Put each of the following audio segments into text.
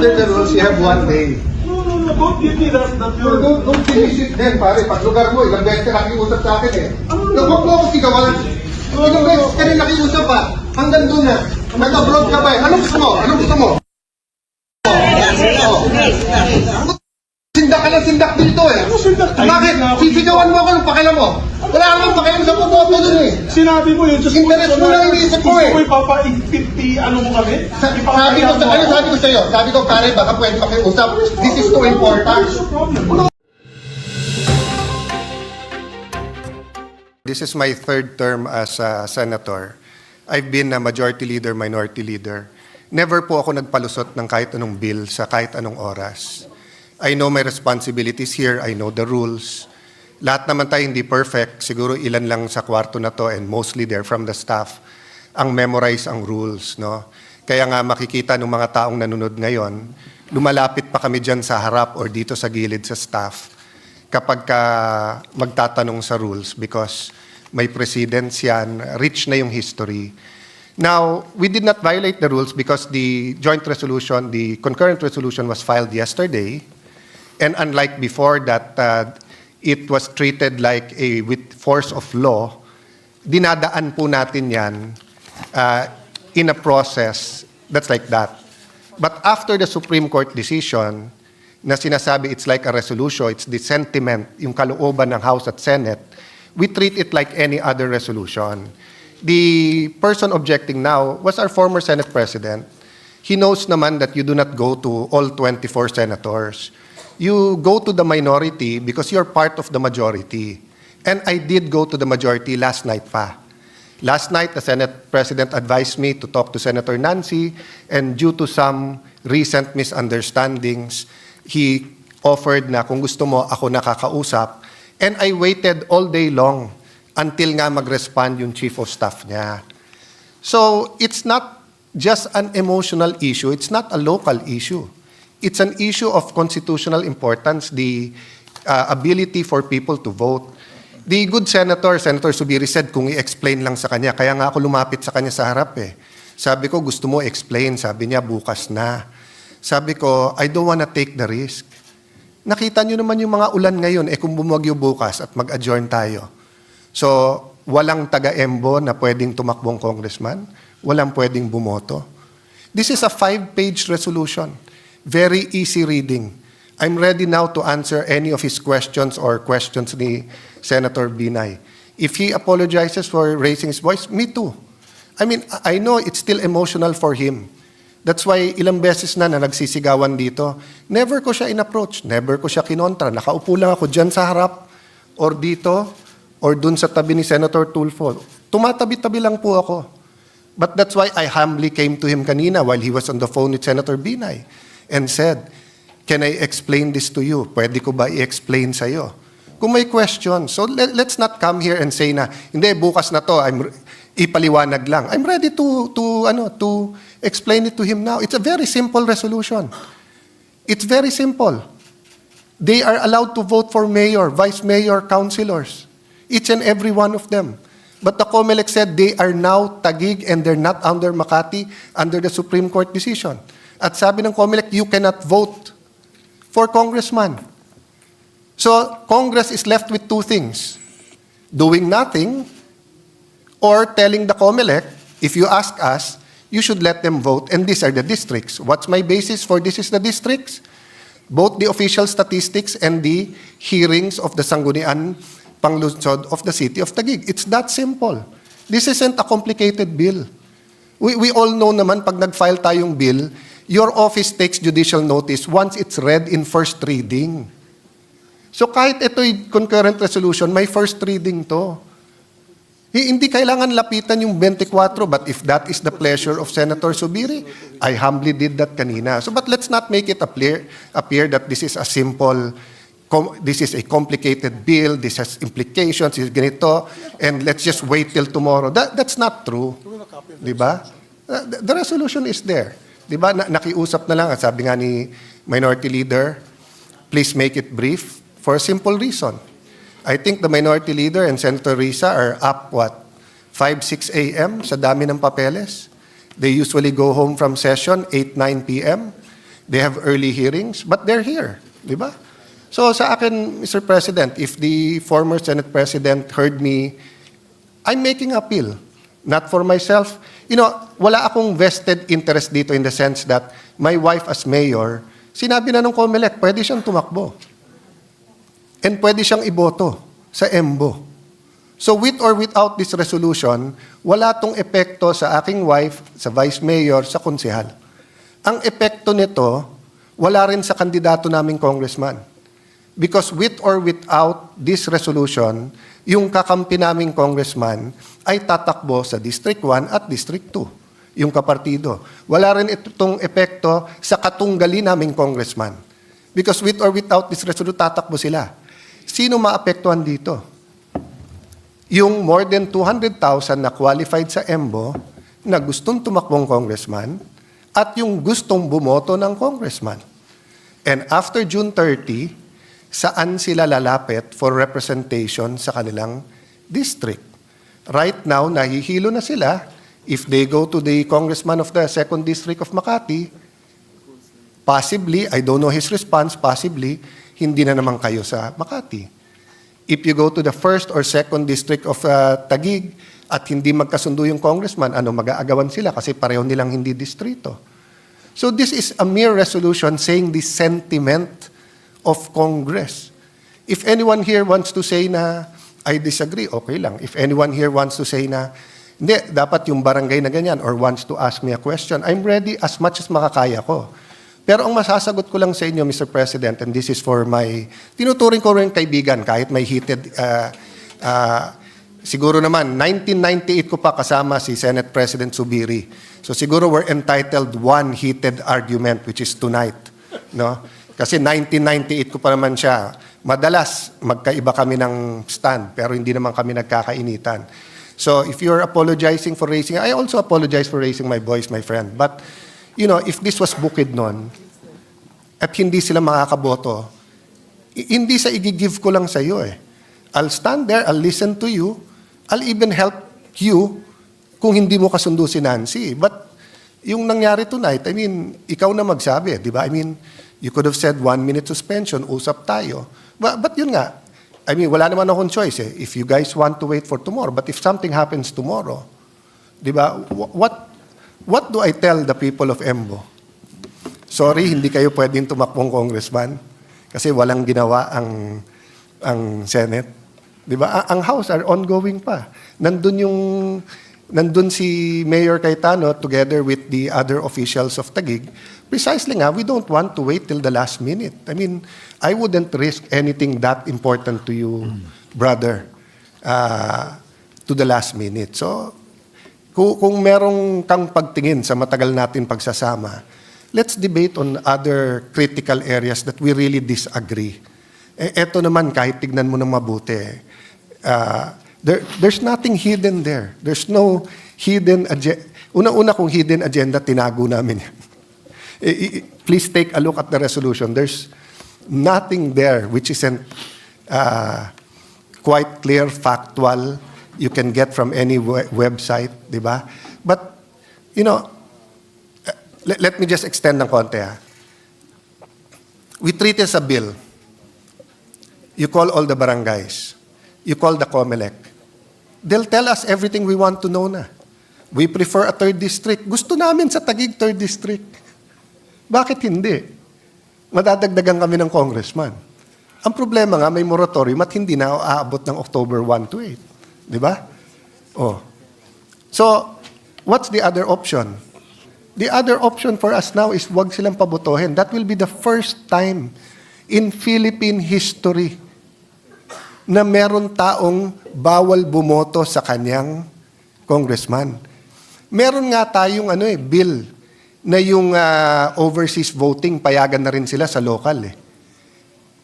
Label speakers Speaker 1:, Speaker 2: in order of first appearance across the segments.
Speaker 1: under the rules, you have one day.
Speaker 2: No, no, no, don't give me that, that
Speaker 1: No,
Speaker 2: you're...
Speaker 1: don't, don't finish it then, pare. Pag lugar mo, ilang beses ka nakiusap sa akin eh. No, huwag mo ako sigawan. Ilang beses ka rin nakiusap pa. Hanggang doon na. Nag-abroad ka pa eh. Anong gusto mo? Anong gusto mo? Oh. Sindak ka ng sindak dito eh.
Speaker 2: Ano sindak?
Speaker 1: Bakit? Sisigawan mo ako ng pakialam mo. Wala akong pakialam sa pupoto dun eh.
Speaker 2: Sinabi mo yun, just
Speaker 1: Interest mo lang iniisip ko eh.
Speaker 2: Gusto mo ipapaigpiti, ano mo kami?
Speaker 1: Sa- Sabi ko sa ano sabi ko sa iyo, sabi ko pare baka pwede makiusap. This is too important.
Speaker 2: What's your problem?
Speaker 1: This is my third term as a senator. I've been a majority leader, minority leader. Never po ako nagpalusot ng kahit anong bill sa kahit anong oras. I know my responsibilities here. I know the rules. Lahat naman tayo hindi perfect. Siguro ilan lang sa kwarto na to and mostly they're from the staff ang memorize ang rules. No? Kaya nga makikita ng mga taong nanonood ngayon, lumalapit pa kami dyan sa harap or dito sa gilid sa staff kapag ka magtatanong sa rules because may precedence yan, rich na yung history. Now, we did not violate the rules because the joint resolution, the concurrent resolution was filed yesterday. And unlike before that uh, it was treated like a with force of law, dinadaan po natin yan uh, in a process that's like that. But after the Supreme Court decision, na sinasabi it's like a resolution, it's the sentiment, yung kalooban ng House at Senate, we treat it like any other resolution. The person objecting now was our former Senate President. He knows naman that you do not go to all 24 senators. You go to the minority because you're part of the majority. And I did go to the majority last night pa. Last night, the Senate President advised me to talk to Senator Nancy, and due to some recent misunderstandings, he offered na kung gusto mo, ako nakakausap. And I waited all day long until nga mag-respond yung Chief of Staff niya. So, it's not just an emotional issue. It's not a local issue. It's an issue of constitutional importance, the uh, ability for people to vote. The good senator, Senator Subiri said kung i-explain lang sa kanya, kaya nga ako lumapit sa kanya sa harap eh. Sabi ko, gusto mo explain. Sabi niya, bukas na. Sabi ko, I don't wanna take the risk. Nakita nyo naman yung mga ulan ngayon, eh kung bumagyo bukas at mag-adjourn tayo. So, walang taga-embo na pwedeng tumakbong congressman, walang pwedeng bumoto. This is a five-page resolution. Very easy reading. I'm ready now to answer any of his questions or questions ni Senator Binay. If he apologizes for raising his voice, me too. I mean, I know it's still emotional for him. That's why ilang beses na na nagsisigawan dito, never ko siya in-approach, never ko siya kinontra. Nakaupo lang ako dyan sa harap or dito or dun sa tabi ni Senator Tulfo. Tumatabi-tabi lang po ako. But that's why I humbly came to him kanina while he was on the phone with Senator Binay and said, Can I explain this to you? Pwede ko ba i-explain sa'yo? Kung may question, so let, let's not come here and say na, hindi, bukas na to, I'm, ipaliwanag lang. I'm ready to, to, ano, to explain it to him now. It's a very simple resolution. It's very simple. They are allowed to vote for mayor, vice mayor, councilors. Each and every one of them. But the COMELEC said they are now tagig and they're not under Makati under the Supreme Court decision. At sabi ng COMELEC, you cannot vote for congressman. So Congress is left with two things. Doing nothing or telling the COMELEC, if you ask us, you should let them vote and these are the districts. What's my basis for this is the districts? Both the official statistics and the hearings of the Sangguniang Panglungsod of the City of Taguig. It's that simple. This isn't a complicated bill. We, we all know naman pag nag-file tayong bill, your office takes judicial notice once it's read in first reading. So kahit ito'y concurrent resolution, may first reading to. Hi- Hindi kailangan lapitan yung 24, but if that is the pleasure of Senator Subiri, I humbly did that kanina. So but let's not make it appear, appear that this is a simple, com- this is a complicated bill, this has implications, is ganito, and let's just wait till tomorrow. That, that's not true. Di ba? Uh, the resolution is there. Di ba? Na, nakiusap na lang, sabi nga ni Minority Leader, please make it brief for a simple reason. I think the minority leader and Senator Risa are up, what, 5, 6 a.m. sa dami ng papeles. They usually go home from session 8, 9 p.m. They have early hearings, but they're here, di ba? So sa akin, Mr. President, if the former Senate President heard me, I'm making appeal, not for myself. You know, wala akong vested interest dito in the sense that my wife as mayor, sinabi na ng COMELEC, pwede siyang tumakbo. And pwede siyang iboto sa EMBO. So with or without this resolution, wala tong epekto sa aking wife, sa vice mayor, sa konsehal. Ang epekto nito, wala rin sa kandidato naming congressman. Because with or without this resolution, yung kakampi naming congressman ay tatakbo sa District 1 at District 2, yung kapartido. Wala rin itong epekto sa katunggali naming congressman. Because with or without this resolution, tatakbo sila. Sino maapektuhan dito? Yung more than 200,000 na qualified sa EMBO na gustong tumakbong congressman at yung gustong bumoto ng congressman. And after June 30, saan sila lalapit for representation sa kanilang district? Right now, nahihilo na sila. If they go to the congressman of the 2nd District of Makati, possibly, I don't know his response, possibly, hindi na naman kayo sa Makati. If you go to the first or second district of uh, Taguig at hindi magkasundo yung congressman, ano, mag-aagawan sila kasi pareho nilang hindi distrito. So this is a mere resolution saying the sentiment of Congress. If anyone here wants to say na, I disagree, okay lang. If anyone here wants to say na, hindi, dapat yung barangay na ganyan or wants to ask me a question, I'm ready as much as makakaya ko. Pero ang masasagot ko lang sa inyo, Mr. President, and this is for my, tinuturing ko rin kaibigan kahit may heated, uh, uh, siguro naman, 1998 ko pa kasama si Senate President Subiri. So siguro we're entitled one heated argument, which is tonight. No? Kasi 1998 ko pa naman siya. Madalas, magkaiba kami ng stand, pero hindi naman kami nagkakainitan. So if you're apologizing for raising, I also apologize for raising my voice, my friend. But, you know, if this was bukid nun, at hindi sila makakaboto, hindi sa i-give ko lang sa iyo eh. I'll stand there, I'll listen to you, I'll even help you kung hindi mo kasundo si Nancy. But yung nangyari tonight, I mean, ikaw na magsabi, di ba? I mean, you could have said one minute suspension, usap tayo. But, but yun nga, I mean, wala naman akong choice eh. If you guys want to wait for tomorrow, but if something happens tomorrow, di ba, wh- what, what do I tell the people of Embo? Sorry, hindi kayo pwedeng tumakbong congressman kasi walang ginawa ang ang Senate. 'Di ba? Ang House are ongoing pa. Nandun yung nandun si Mayor Cayetano together with the other officials of Taguig. Precisely nga, we don't want to wait till the last minute. I mean, I wouldn't risk anything that important to you, brother, uh, to the last minute. So, kung, kung merong kang pagtingin sa matagal natin pagsasama, let's debate on other critical areas that we really disagree. Eh, eto naman, kahit tignan mo ng mabuti, uh, there, there's nothing hidden there. There's no hidden agenda. Una-una kung hidden agenda, tinago namin yan. Please take a look at the resolution. There's nothing there which isn't uh, quite clear, factual, you can get from any we- website, di ba? But, you know, uh, let, let me just extend ng konti ha. We treat it as a bill. You call all the barangays. You call the COMELEC. They'll tell us everything we want to know na. We prefer a third district. Gusto namin sa Taguig third district. Bakit hindi? Madadagdagan kami ng congressman. Ang problema nga, may moratorium at hindi na aabot ng October 1 to 8. Di ba? Oh. So, what's the other option? The other option for us now is wag silang pabotohin. That will be the first time in Philippine history na meron taong bawal bumoto sa kanyang congressman. Meron nga tayong ano eh, bill na yung ah, overseas voting, payagan na rin sila sa local eh.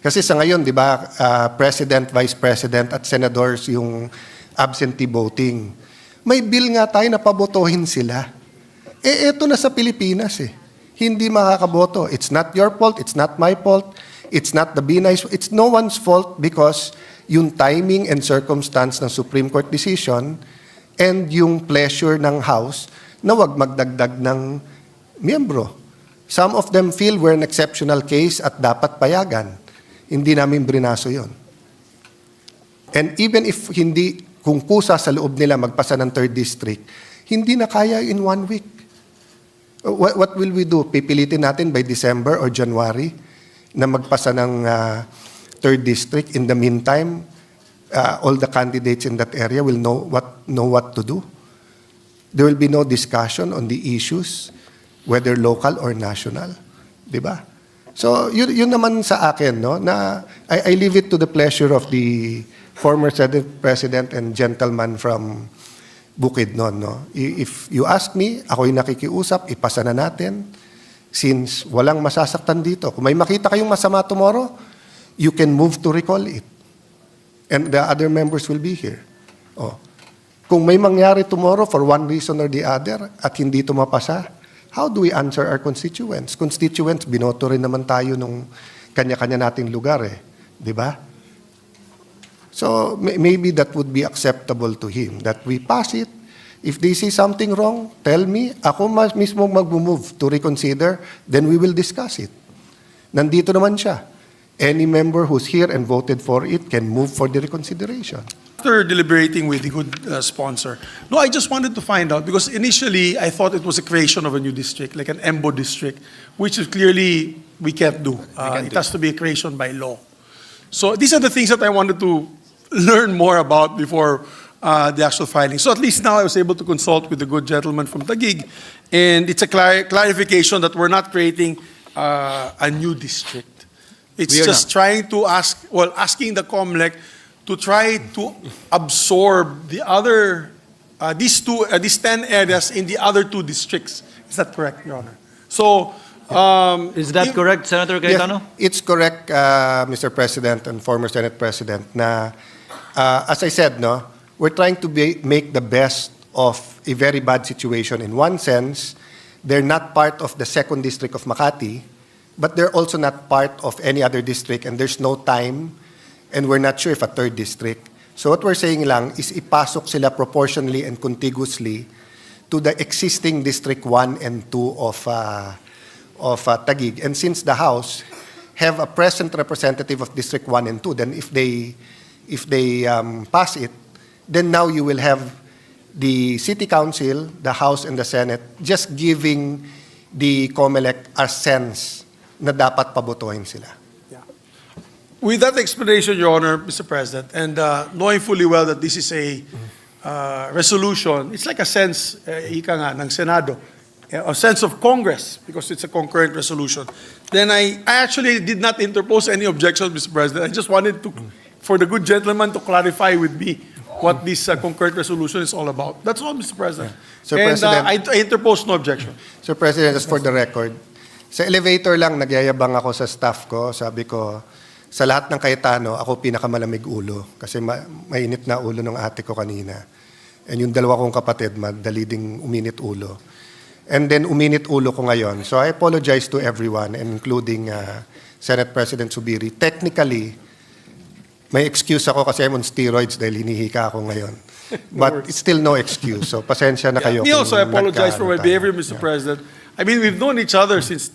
Speaker 1: Kasi sa ngayon, di ba, ah, President, Vice President at Senators yung absentee voting. May bill nga tayo na pabotohin sila. Eh, eto na sa Pilipinas eh. Hindi makakaboto. It's not your fault, it's not my fault, it's not the Binay's, it's no one's fault because yung timing and circumstance ng Supreme Court decision and yung pleasure ng House na wag magdagdag ng miyembro. Some of them feel we're an exceptional case at dapat payagan. Hindi namin brinaso yon. And even if hindi, kung kusa sa loob nila magpasa ng third district, hindi na kaya in one week. What, what will we do? Pipilitin natin by December or January na magpasa ng ah, third district. In the meantime, ah, all the candidates in that area will know what, know what to do. There will be no discussion on the issues, whether local or national. Di ba? So, yun, yun naman sa akin, no, na I, I leave it to the pleasure of the former Senate President and gentleman from Bukidnon, no. If you ask me, ako'y nakikiusap, ipasa na natin. Since walang masasaktan dito. Kung may makita kayong masama tomorrow, you can move to recall it. And the other members will be here. Oh. Kung may mangyari tomorrow for one reason or the other at hindi ito mapasa, how do we answer our constituents? Constituents, binoto rin naman tayo nung kanya-kanya nating lugar eh. Di ba? So may- maybe that would be acceptable to him, that we pass it. If they see something wrong, tell me. Ako mas mismo mag-move to reconsider, then we will discuss it. Nandito naman siya. Any member who's here and voted for it can move for the reconsideration.
Speaker 2: After deliberating with the good uh, sponsor, no, I just wanted to find out because initially I thought it was a creation of a new district, like an EMBO district, which is clearly we can't do. Uh, it has to be a creation by law. So these are the things that I wanted to learn more about before uh, the actual filing. So at least now I was able to consult with the good gentleman from Tagig, and it's a clar- clarification that we're not creating uh, a new district. It's
Speaker 3: We are
Speaker 2: just trying to ask, well, asking the COMELEC to try to absorb the other, uh, these two, uh, these 10 areas in the other two districts. Is that correct, Your Honor? So, um,
Speaker 3: Is that
Speaker 2: if-
Speaker 3: correct, Senator Cayetano?
Speaker 1: It's correct, uh, Mr. President and former Senate President, na, uh, as I said, no, we're trying to be, make the best of a very bad situation. In one sense, they're not part of the second district of Makati, but they're also not part of any other district, and there's no time, and we're not sure if a third district. So what we're saying lang is ipasok sila proportionally and contiguously to the existing District 1 and 2 of, uh, of uh, Taguig. And since the House have a present representative of District 1 and 2, then if they, if they um, pass it, then now you will have the City Council, the House, and the Senate just giving the COMELEC a sense na dapat pabotohin sila.
Speaker 2: With that explanation, Your Honor, Mr. President, and uh, knowing fully well that this is a uh, resolution, it's like a sense, uh, ika nga, ng Senado, uh, a sense of Congress, because it's a concurrent resolution. Then I, I actually did not interpose any objections, Mr. President. I just wanted to, for the good gentleman to clarify with me what this uh, concurrent resolution is all about. That's all, Mr. President.
Speaker 1: Sir
Speaker 2: and uh,
Speaker 1: President-
Speaker 2: I, I interpose no objection.
Speaker 1: Sir President, just for the record, sa elevator lang nagyayabang ako sa staff ko. Sabi ko, sa lahat ng Cayetano, ako pinakamalamig ulo. Kasi ma- mainit na ulo ng ate ko kanina. And yung dalawa kong kapatid, madali ding uminit ulo. And then uminit ulo ko ngayon. So I apologize to everyone, including uh, Senate President Subiri. Technically, may excuse ako kasi I'm on steroids dahil hinihika ako ngayon. But it's still no excuse. So pasensya na kayo.
Speaker 2: Me also, I apologize for my behavior, Mr. President. I mean, we've known each other since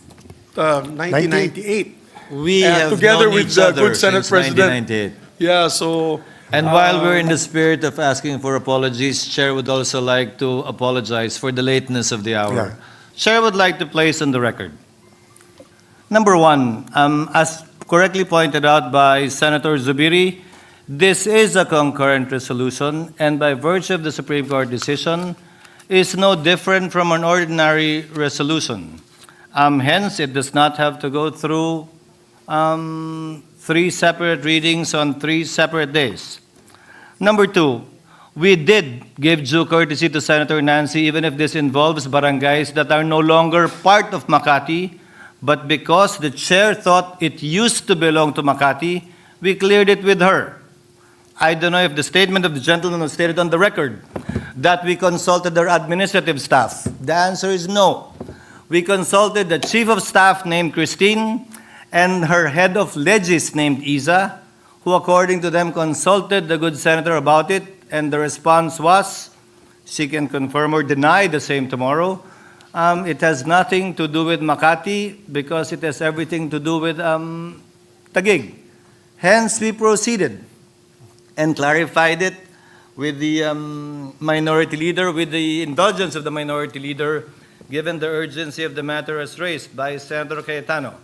Speaker 2: uh, 1998.
Speaker 3: We
Speaker 2: Uh,
Speaker 3: have
Speaker 2: together
Speaker 3: known
Speaker 2: with
Speaker 3: each
Speaker 2: the
Speaker 3: other
Speaker 2: good Senate
Speaker 3: since
Speaker 2: President.
Speaker 3: 1998.
Speaker 2: Yeah, so.
Speaker 3: And while we're in the spirit of asking for apologies, Chair would also like to apologize for the lateness of the hour. Chair would like to place on the record. Number one, um, as correctly pointed out by Senator Zubiri, this is a concurrent resolution, and by virtue of the Supreme Court decision, is no different from an ordinary resolution. Um, hence, it does not have to go through um, three separate readings on three separate days. Number two, we did give due courtesy to Senator Nancy, even if this involves barangays that are no longer part of Makati, but because the chair thought it used to belong to Makati, we cleared it with her. I don't know if the statement of the gentleman was stated on the record that we consulted their administrative staff. The answer is no. We consulted the chief of staff named Christine and her head of legis named Isa, who according to them consulted the good senator about it, and the response was she can confirm or deny the same tomorrow. Um, It has nothing to do with Makati because it has everything to do with um, Taguig. Hence, we proceeded and clarified it with the um, minority leader, with the indulgence of the minority leader, given the urgency of the matter as raised by Senator Cayetano.